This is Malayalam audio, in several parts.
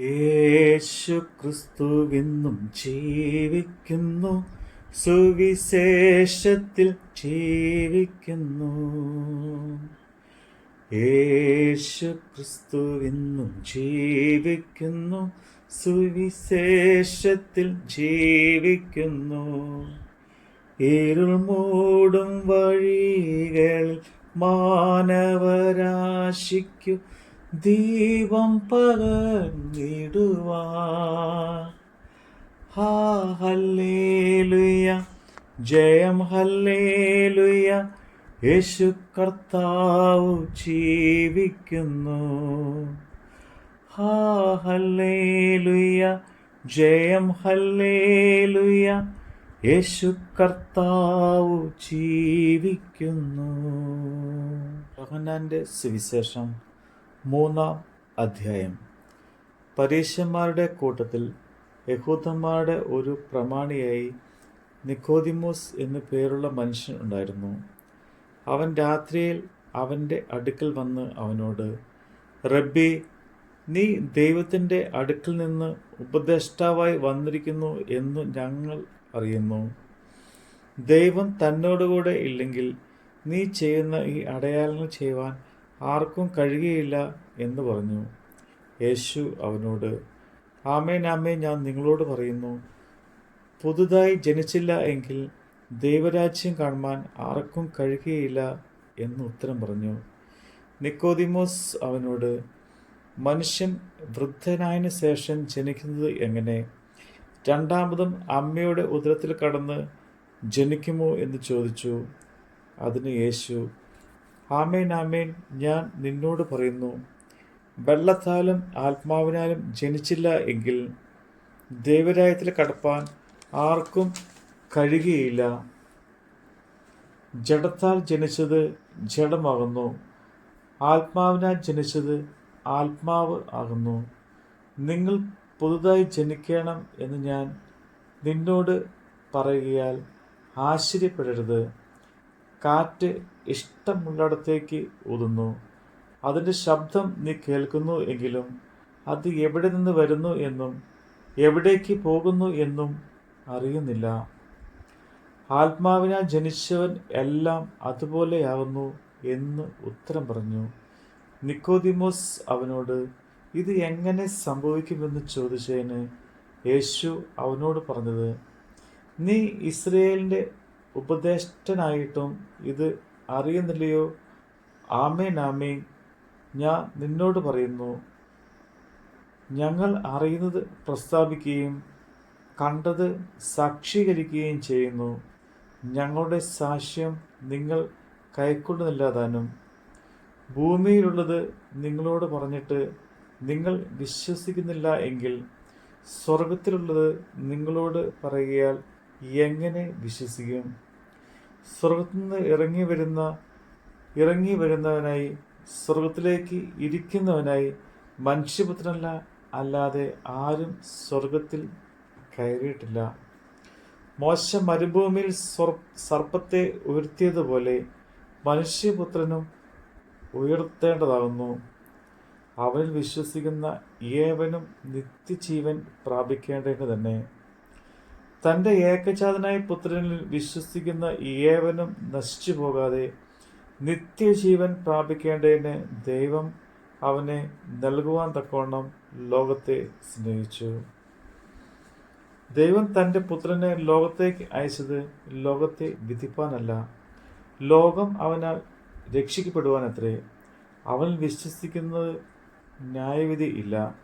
യേശു ക്രിസ്തുവെന്നും ജീവിക്കുന്നു. സുവിശേഷത്തിൽ ജീവിക്കുന്നു. യേശു ക്രിസ്തുവെന്നും ജീവിക്കുന്നു. സുവിശേഷത്തിൽ ജീവിക്കുന്നു. ഇരുൾ മൂടും വഴികളിൽ മാനവരാശിക്കു ദീപം പകർന്നിടുവാല്ലേലുയ ജയം ഹല്ലേലുയ. യേശു കർത്താവ് ജീവിക്കുന്നു. ഹാ ഹല്ലേലുയ. ജയം ഹല്ലേലുയ. യേശു കർത്താവ് ജീവിക്കുന്നു. യോഹന്നാന്റെ സുവിശേഷം മൂന്നാം അധ്യായം. പരീശന്മാരുടെ കൂട്ടത്തിൽ യഹൂദന്മാരുടെ ഒരു പ്രമാണിയായി നിക്കോദിമോസ് എന്നു പേരുള്ള മനുഷ്യൻ ഉണ്ടായിരുന്നു. അവൻ രാത്രിയിൽ അവന്റെ അടുക്കൽ വന്ന് അവനോട് റബ്ബി നീ ദൈവത്തിന്റെ അടുക്കൽ നിന്ന് ഉപദേഷ്ടാവായി വന്നിരിക്കുന്നു എന്ന് ഞങ്ങൾ അറിയുന്നു. ദൈവം തന്നോടുകൂടെ ഇല്ലെങ്കിൽ നീ ചെയ്യുന്ന ഈ അടയാളങ്ങൾ ചെയ്യുവാൻ ആർക്കും കഴിയുകയില്ല എന്ന് പറഞ്ഞു. യേശു അവനോട് ആമേൻ ആമേൻ ഞാൻ നിങ്ങളോട് പറയുന്നു. പുതുതായി ജനിച്ചില്ല എങ്കിൽ ദൈവരാജ്യം കാണുവാൻ ആർക്കും കഴിയുകയില്ല എന്ന് ഉത്തരം പറഞ്ഞു. നിക്കോദിമോസ് അവനോട് മനുഷ്യൻ വൃദ്ധനായതിന് ശേഷം ജനിക്കുന്നത് എങ്ങനെ? രണ്ടാമതും അമ്മയുടെ ഉദരത്തിൽ കടന്ന് ജനിക്കുമോ? എന്ന് ചോദിച്ചു. അതിന് യേശു ആമേൻ ആമേൻ. ഞാൻ നിന്നോട് പറയുന്നു വെള്ളത്താലും ആത്മാവിനാലും ജനിച്ചില്ല എങ്കിൽ ദൈവരായത്തിൽ കടപ്പാൻ ആർക്കും കഴിയുകയില്ല. ജഡത്താൽ ജനിച്ചത് ജഡമാകുന്നു ആത്മാവിനാൽ ജനിച്ചത് ആത്മാവ് ആകുന്നു. നിങ്ങൾ പുതുതായി ജനിക്കണം എന്ന് ഞാൻ നിന്നോട് പറയുകയാൽ ആശ്ചര്യപ്പെടരുത്. കാറ്റ് ഇഷ്ടമുള്ളിടത്തേക്ക് ഊതുന്നു. അതിന്റെ ശബ്ദം നീ കേൾക്കുന്നു എങ്കിലും അത് എവിടെ നിന്ന് വരുന്നു എന്നും എവിടേക്ക് പോകുന്നു എന്നും അറിയുന്നില്ല. ആത്മാവിനാൽ ജനിച്ചവൻ എല്ലാം അതുപോലെയാകുന്നു എന്ന് ഉത്തരം പറഞ്ഞു. നിക്കോദിമോസ് അവനോട് ഇത് എങ്ങനെ സംഭവിക്കുമെന്ന് ചോദിച്ചതിന് യേശു അവനോട് പറഞ്ഞത് നീ ഇസ്രയേലിന്റെ ഉപദേഷ്ടനായിട്ടും ഇത് അറിയുന്നില്ലയോ? ആമേൻ ആമേൻ. ഞാൻ നിന്നോട് പറയുന്നു ഞങ്ങൾ അറിയുന്നത് പ്രസ്താവിക്കുകയും കണ്ടത് സാക്ഷീകരിക്കുകയും ചെയ്യുന്നു. ഞങ്ങളുടെ സാക്ഷ്യം നിങ്ങൾ കൈക്കൊള്ളുന്നില്ലാതാനും ഭൂമിയിലുള്ളത് നിങ്ങളോട് പറഞ്ഞിട്ട് നിങ്ങൾ വിശ്വസിക്കുന്നില്ല എങ്കിൽ സ്വർഗത്തിലുള്ളത് നിങ്ങളോട് പറയുകയാൽ എങ്ങനെ വിശ്വസിക്കും? സ്വർഗത്തിൽ നിന്ന് ഇറങ്ങി വരുന്ന ഇറങ്ങി വരുന്നവനായി സ്വർഗത്തിലേക്ക് ഇരിക്കുന്നവനായി മനുഷ്യപുത്രനല്ല അല്ലാതെ ആരും സ്വർഗത്തിൽ കയറിയിട്ടില്ല. മോശ മരുഭൂമിയിൽ സർപ്പത്തെ ഉയർത്തിയതുപോലെ മനുഷ്യപുത്രനും ഉയർത്തേണ്ടതാകുന്നു. അവനിൽ വിശ്വസിക്കുന്ന ഏവനും നിത്യജീവൻ പ്രാപിക്കേണ്ടത് തന്നെ. തന്റെ ഏകജാതനായ പുത്രനിൽ വിശ്വസിക്കുന്ന ഏവനും നശിച്ചു പോകാതെ നിത്യജീവൻ പ്രാപിക്കേണ്ടതിന് ദൈവം അവനെ നൽകുവാൻ തക്കവണ്ണം ലോകത്തെ സ്നേഹിച്ചു. ദൈവം തന്റെ പുത്രനെ ലോകത്തേക്ക് അയച്ചത് ലോകത്തെ വിധിപ്പാനല്ല ലോകം അവനാൽ രക്ഷിക്കപ്പെടുവാനത്രേ. അവൻ വിശ്വസിക്കുന്നത് ന്യായവിധി ഇല്ല.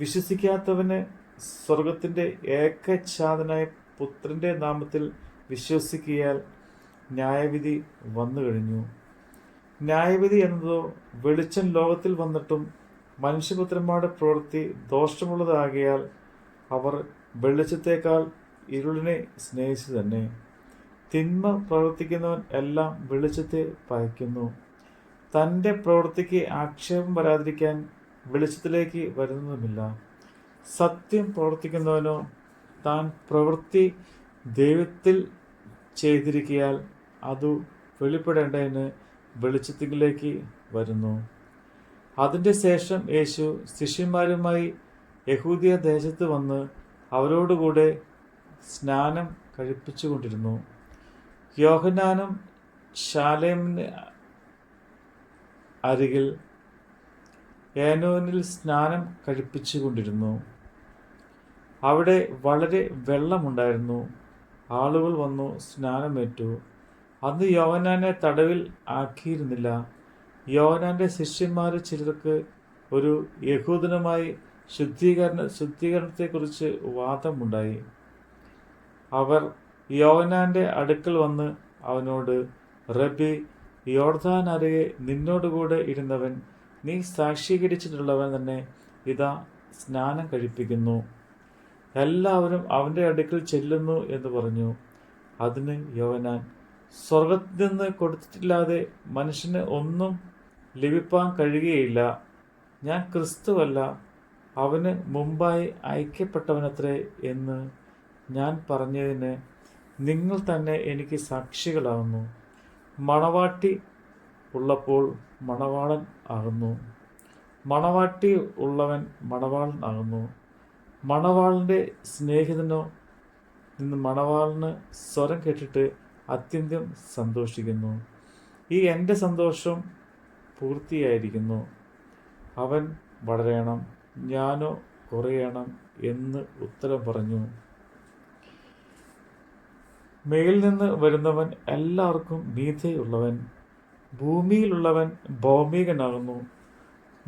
വിശ്വസിക്കാത്തവന് സ്വർഗത്തിന്റെ ഏകച്ഛാതനായ പുത്രന്റെ നാമത്തിൽ വിശ്വസിക്കിയാൽ ന്യായവിധി വന്നു കഴിഞ്ഞു. ന്യായവിധി എന്നതോ വെളിച്ചം ലോകത്തിൽ വന്നിട്ടും മനുഷ്യപുത്രന്മാരുടെ പ്രവൃത്തി ദോഷമുള്ളതാകിയാൽ അവർ വെളിച്ചത്തേക്കാൾ ഇരുളിനെ സ്നേഹിച്ചു തന്നെ തിന്മ പ്രവർത്തിക്കുന്നവൻ എല്ലാം വെളിച്ചത്തെ പയക്കുന്നു തന്റെ പ്രവൃത്തിക്ക് ആക്ഷേപം വരാതിരിക്കാൻ വെളിച്ചത്തിലേക്ക് വരുന്നതുമില്ല. സത്യം പ്രവർത്തിക്കുന്നവനോ താൻ പ്രവൃത്തി ദൈവത്തിൽ ചെയ്തിരിക്കിയാൽ അതു വെളിപ്പെടേണ്ടതിന് വെളിച്ചത്തിലേക്ക് വരുന്നു. അതിന്റെ ശേഷം യേശു ശിഷ്യന്മാരുമായി യഹൂദിയ ദേശത്ത് വന്ന് അവരോടുകൂടെ സ്നാനം കഴിപ്പിച്ചുകൊണ്ടിരുന്നു. യോഹനാനും ശാലേമിന് അരികിൽ ഏനോനിൽ സ്നാനം കഴിപ്പിച്ചുകൊണ്ടിരുന്നു. അവിടെ വളരെ വെള്ളമുണ്ടായിരുന്നു. ആളുകൾ വന്നു സ്നാനമേറ്റു. അന്ന് യോഹനാനെ തടവിൽ ആക്കിയിരുന്നില്ല. യോഹനാന്റെ ശിഷ്യന്മാർ ചിലർക്ക് ഒരു യഹൂദനുമായി ശുദ്ധീകരണ ശുദ്ധീകരണത്തെക്കുറിച്ച് വാദമുണ്ടായി. അവർ യോഹനാന്റെ അടുക്കൽ വന്ന് അവനോട് റബി യോർദാൻ അരികെ നിന്നോടുകൂടെ ഇരുന്നവൻ നീ സാക്ഷീകരിച്ചിട്ടുള്ളവൻ തന്നെ ഇതാ സ്നാനം കഴിപ്പിക്കുന്നു. എല്ലാവരും അവന്റെ അടുക്കൽ ചെല്ലുന്നു എന്ന് പറഞ്ഞു. അതിന് യോവനാൻ സ്വർഗത്തിൽ നിന്ന് കൊടുത്തിട്ടില്ലാതെ മനുഷ്യന് ഒന്നും ലഭിപ്പാൻ കഴിയുകയില്ല. ഞാൻ ക്രിസ്തുവല്ല അവന് മുമ്പായി ഐക്യപ്പെട്ടവനത്രേ എന്ന് ഞാൻ പറഞ്ഞതിന് നിങ്ങൾ തന്നെ എനിക്ക് സാക്ഷികളാകുന്നു മണവാട്ടി ഉള്ളപ്പോൾ മണവാളൻ ആകുന്നു. മണവാട്ടി ഉള്ളവൻ മണവാളൻ ആകുന്നു. മണവാളന്റെ സ്നേഹിതനോ നിന്ന് മണവാളിന് സ്വരം കേട്ടിട്ട് അത്യന്തം സന്തോഷിക്കുന്നു. ഈ എന്റെ സന്തോഷം പൂർത്തിയായിരിക്കുന്നു. അവൻ വളരണം ഞാനോ കുറയണം എന്ന് ഉത്തരം പറഞ്ഞു. മേൽ നിന്ന് വരുന്നവൻ എല്ലാവർക്കും മീതയുള്ളവൻ ഭൂമിയിലുള്ളവൻ ഭൗമികനാകുന്നു.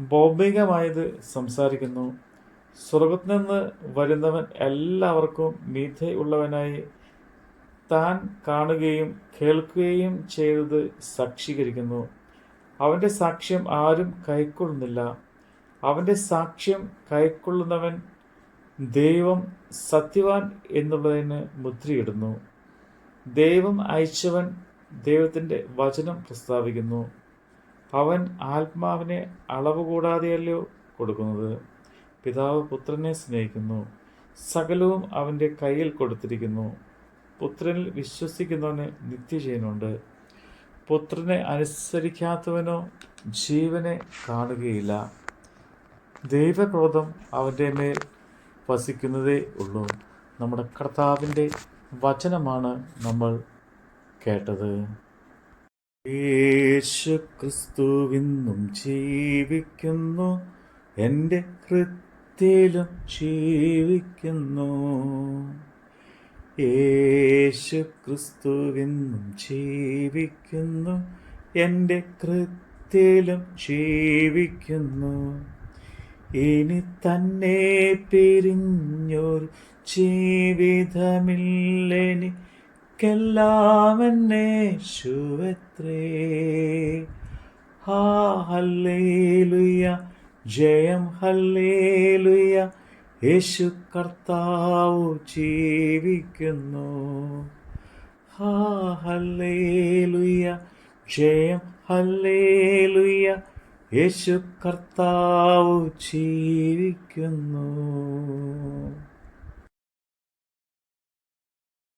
ഭൗമികമായത് സംസാരിക്കുന്നു. സ്വർഗത്തിൽ നിന്ന് വരുന്നവൻ എല്ലാവർക്കും മീതയുള്ളവനായി താൻ കാണുകയും കേൾക്കുകയും ചെയ്തത് സാക്ഷീകരിക്കുന്നു. അവന്റെ സാക്ഷ്യം ആരും കൈക്കൊള്ളുന്നില്ല. അവന്റെ സാക്ഷ്യം കൈക്കൊള്ളുന്നവൻ ദൈവം സത്യവാൻ എന്നുള്ളതിന് മുദ്രയിടുന്നു. ദൈവം അയച്ചവൻ ദൈവത്തിന്റെ വചനം പ്രസ്താവിക്കുന്നു. അവൻ ആത്മാവിനെ അളവ് കൂടാതെയല്ലോ കൊടുക്കുന്നത്. പിതാവ് പുത്രനെ സ്നേഹിക്കുന്നു. സകലവും അവന്റെ കയ്യിൽ കൊടുത്തിരിക്കുന്നു. പുത്രനിൽ വിശ്വസിക്കുന്നവന് നിത്യജീവനുണ്ട്. പുത്രനെ അനുസരിക്കാത്തവനോ ജീവനെ കാണുകയില്ല. ദൈവക്രോധം അവന്റെ മേൽ വസിക്കുന്നതേ ഉള്ളൂ. നമ്മുടെ കർത്താവിന്റെ വചനമാണ് നമ്മൾ കേട്ടത്. യേശു ക്രിസ്തുവിന്നും ജീവിക്കുന്നു. എന്റെ ഹൃത്തിലും ജീവിക്കുന്നു. യേശു ക്രിസ്തുവിന്നും ജീവിക്കുന്നു. എന്റെ കൃത്യയിലും ജീവിക്കുന്നു. ഇനി തന്നെ പിരിഞ്ഞൊരു ജീവിതമില്ലെനിക്കെല്ലാം എന്നെ ശുവത്രേ. ഹാ ഹല്ലേലുയ. ജയം ഹല്ലേലുയ. യേശു കർത്താവ് ജീവിക്കുന്നു. ഹാ ഹല്ലേലുയ. ജയം ഹല്ലേലുയ. യേശു കർത്താവ് ജീവിക്കുന്നു.